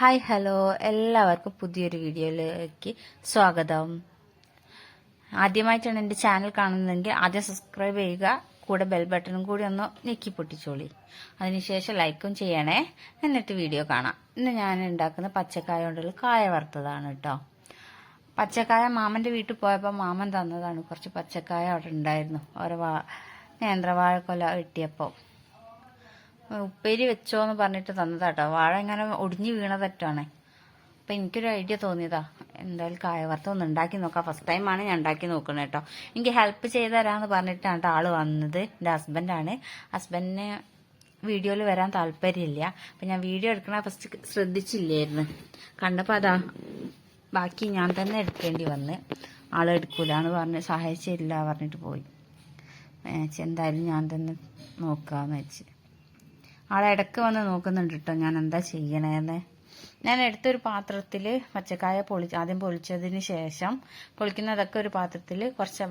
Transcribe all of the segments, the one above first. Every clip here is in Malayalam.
ഹായ് ഹലോ എല്ലാവർക്കും പുതിയൊരു വീഡിയോയിലേക്ക് സ്വാഗതം. ആദ്യമായിട്ടാണ് എന്റെ ചാനൽ കാണുന്നതെങ്കിൽ ആദ്യം സബ്സ്ക്രൈബ് ചെയ്യുക കൂടെ ബെൽ ബട്ടണും കൂടി ഒന്ന് ഞെക്കി പൊട്ടിച്ചോളി. അതിനുശേഷം ലൈക്കും ചെയ്യണേ. എന്നിട്ട് വീഡിയോ കാണാം. ഇന്ന് ഞാൻ ഉണ്ടാക്കുന്ന പച്ചക്കായ കൊണ്ടുള്ള കായ വറുത്തതാണ് കേട്ടോ. പച്ചക്കായ മാമന്റെ വീട്ടിൽ പോയപ്പോൾ മാമൻ തന്നതാണ് കുറച്ച് പച്ചക്കായ അവിടെ ഉണ്ടായിരുന്നു. ഓരോ നേന്ത്രവാഴക്കൊല കിട്ടിയപ്പോൾ ഉപ്പേരി വെച്ചോ എന്ന് പറഞ്ഞിട്ട് തന്നതാട്ടോ. വാഴ ഇങ്ങനെ ഒടിഞ്ഞു വീണതറ്റാണ് അപ്പം എനിക്കൊരു ഐഡിയ തോന്നിയതാ. എന്തായാലും കായ വറുത്ത ഒന്ന് ഉണ്ടാക്കി നോക്കാം. ഫസ്റ്റ് ടൈമാണ് ഞാൻ ഉണ്ടാക്കി നോക്കുന്നത് കേട്ടോ എനിക്ക് ഹെൽപ്പ് ചെയ്ത് തരാമെന്ന് പറഞ്ഞിട്ടാണ് കേട്ടോ ആൾ വന്നത്. എന്റെ ഹസ്ബൻഡാണ് ഹസ്ബൻഡിന് വീഡിയോയിൽ വരാൻ താല്പര്യമില്ല. അപ്പം ഞാൻ വീഡിയോ എടുക്കണ ഫസ്റ്റ് ശ്രദ്ധിച്ചില്ലായിരുന്നു. കണ്ടപ്പോൾ അതാ ബാക്കി ഞാൻ തന്നെ എടുക്കേണ്ടി വന്ന്. ആൾ എടുക്കൂല എന്ന് പറഞ്ഞ് സഹായിച്ചില്ല പറഞ്ഞിട്ട് പോയി. എന്തായാലും ഞാൻ തന്നെ നോക്കാന്ന് വെച്ച്. ആളെ ഇടയ്ക്ക് വന്ന് നോക്കുന്നുണ്ട് കേട്ടോ ഞാൻ എന്താ ചെയ്യണേന്ന്. ഞാൻ എടുത്തൊരു പാത്രത്തിൽ പച്ചക്കായ പൊളി ആദ്യം പൊളിച്ചതിന് ശേഷം പൊളിക്കുന്നതൊക്കെ ഒരു പാത്രത്തിൽ കുറച്ച്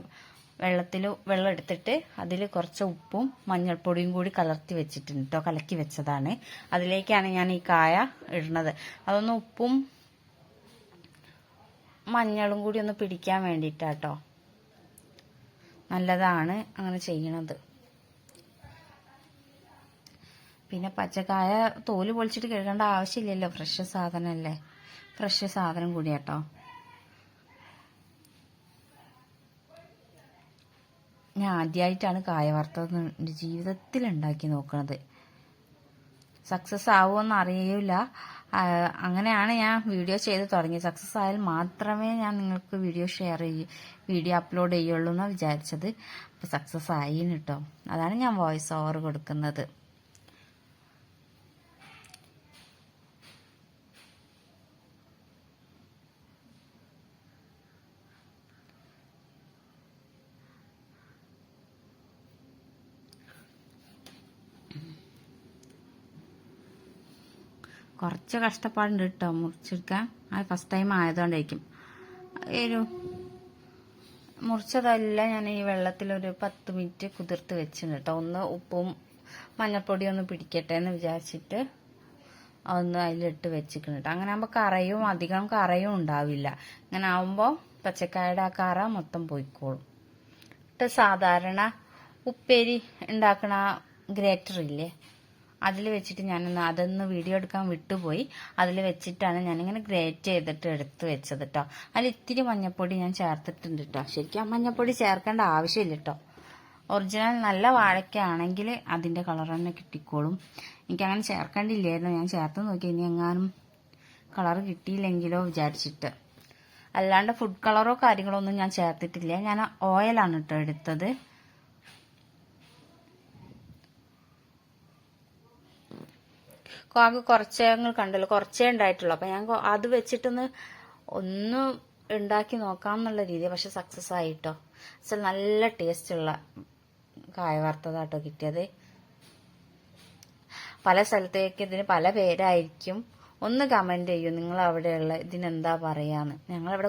വെള്ളത്തിൽ വെള്ളം എടുത്തിട്ട് അതിൽ കുറച്ച് ഉപ്പും മഞ്ഞൾപ്പൊടിയും കൂടി കലർത്തി വെച്ചിട്ടുണ്ട് കേട്ടോ കലക്കി വെച്ചതാണ്. അതിലേക്കാണ് ഞാൻ ഈ കായ ഇടുന്നത്. അതൊന്ന് ഉപ്പും മഞ്ഞളും കൂടി ഒന്ന് പിടിക്കാൻ വേണ്ടിയിട്ടാട്ടോ നല്ലതാണ് അങ്ങനെ ചെയ്യണത്. പിന്നെ പച്ചക്കായ തോൽ പൊളിച്ചിട്ട് കഴുകേണ്ട ആവശ്യമില്ലല്ലോ. ഫ്രഷ് സാധനമല്ലേ ഫ്രഷ് സാധനം കൂടി കേട്ടോ. ഞാൻ ആദ്യമായിട്ടാണ് കായ വറുത്തത് എന്റെ ജീവിതത്തിൽ ഉണ്ടാക്കി നോക്കുന്നത് സക്സസ് ആവുമെന്ന് അറിയില്ല. അങ്ങനെയാണ് ഞാൻ വീഡിയോ ചെയ്ത് തുടങ്ങിയത്. സക്സസ് ആയാൽ മാത്രമേ ഞാൻ നിങ്ങൾക്ക് വീഡിയോ ഷെയർ ചെയ്യൂ വീഡിയോ അപ്ലോഡ് ചെയ്യുള്ളൂ എന്നാണ് വിചാരിച്ചത്. അപ്പോൾ സക്സസ് ആയിന്ന് കേട്ടോ. അതാണ് ഞാൻ വോയിസ് ഓവർ കൊടുക്കുന്നത്. കുറച്ച് കഷ്ടപ്പാടുണ്ട് കേട്ടോ മുറിച്ചെടുക്കാൻ. അത് ഫസ്റ്റ് ടൈം ആയതുകൊണ്ടായിരിക്കും ഒരു മുറിച്ചതല്ല ഞാൻ ഈ വെള്ളത്തിൽ ഒരു പത്ത് മിനിറ്റ് കുതിർത്ത് വെച്ചിട്ടുണ്ട് കേട്ടോ ഒന്ന് ഉപ്പും മഞ്ഞൾപ്പൊടിയും ഒന്ന് പിടിക്കട്ടെ എന്ന് വിചാരിച്ചിട്ട് ഒന്ന് അതിലിട്ട് വെച്ചിട്ടുണ്ട് കേട്ടോ അങ്ങനെ ആകുമ്പോൾ കറയും അധികം കറയും ഉണ്ടാവില്ല. ഇങ്ങനെ ആകുമ്പോൾ പച്ചക്കായുടെ ആ കറ മൊത്തം പോയിക്കോളും. എന്നിട്ട് സാധാരണ ഉപ്പേരി ഉണ്ടാക്കണ ഗ്രേറ്റർ ഇല്ലേ അതിൽ വെച്ചിട്ട് ഞാനൊന്ന് അതൊന്ന് വീഡിയോ എടുക്കാൻ വിട്ടുപോയി. അതിൽ വെച്ചിട്ടാണ് ഞാനിങ്ങനെ ഗ്രേറ്റ് ചെയ്തിട്ട് എടുത്ത് വെച്ചത് കേട്ടോ അതിൽ ഇത്തിരി മഞ്ഞപ്പൊടി ഞാൻ ചേർത്തിട്ടുണ്ട് കേട്ടോ ശരിക്കും മഞ്ഞപ്പൊടി ചേർക്കേണ്ട ആവശ്യമില്ല കേട്ടോ ഒറിജിനൽ നല്ല വാഴയ്ക്കാണെങ്കിൽ അതിന്റെ കളർ തന്നെ കിട്ടിക്കോളും. എനിക്കങ്ങനെ ചേർക്കേണ്ടില്ലായിരുന്നു. ഞാൻ ചേർത്ത് നോക്കി. ഇനി എങ്ങാനും കളർ കിട്ടിയില്ലെങ്കിലോ വിചാരിച്ചിട്ട്. അല്ലാണ്ട് ഫുഡ് കളറോ കാര്യങ്ങളോ ഒന്നും ഞാൻ ചേർത്തിട്ടില്ല. ഞാൻ ഓയിലാണ് കേട്ടോ എടുത്തത്. ആകെ കുറച്ചേ ഞങ്ങൾ കണ്ടല്ലോ കുറച്ചേ ഉണ്ടായിട്ടുള്ളൂ. അപ്പം ഞാൻ അത് വെച്ചിട്ടൊന്ന് ഒന്ന് ഉണ്ടാക്കി നോക്കാം എന്നുള്ള രീതി. പക്ഷെ സക്സസ് ആയിട്ടോ. പക്ഷെ നല്ല ടേസ്റ്റ് ഉള്ള കായ വറുത്തതാട്ടോ കിട്ടിയത്. പല സ്ഥലത്തേക്ക് ഇതിന് പല പേരായിരിക്കും. ഒന്ന് കമന്റ് ചെയ്യൂ. നിങ്ങൾ അവിടെയുള്ള ഇതിനെന്താ പറയാന്ന്. ഞങ്ങളിവിടെ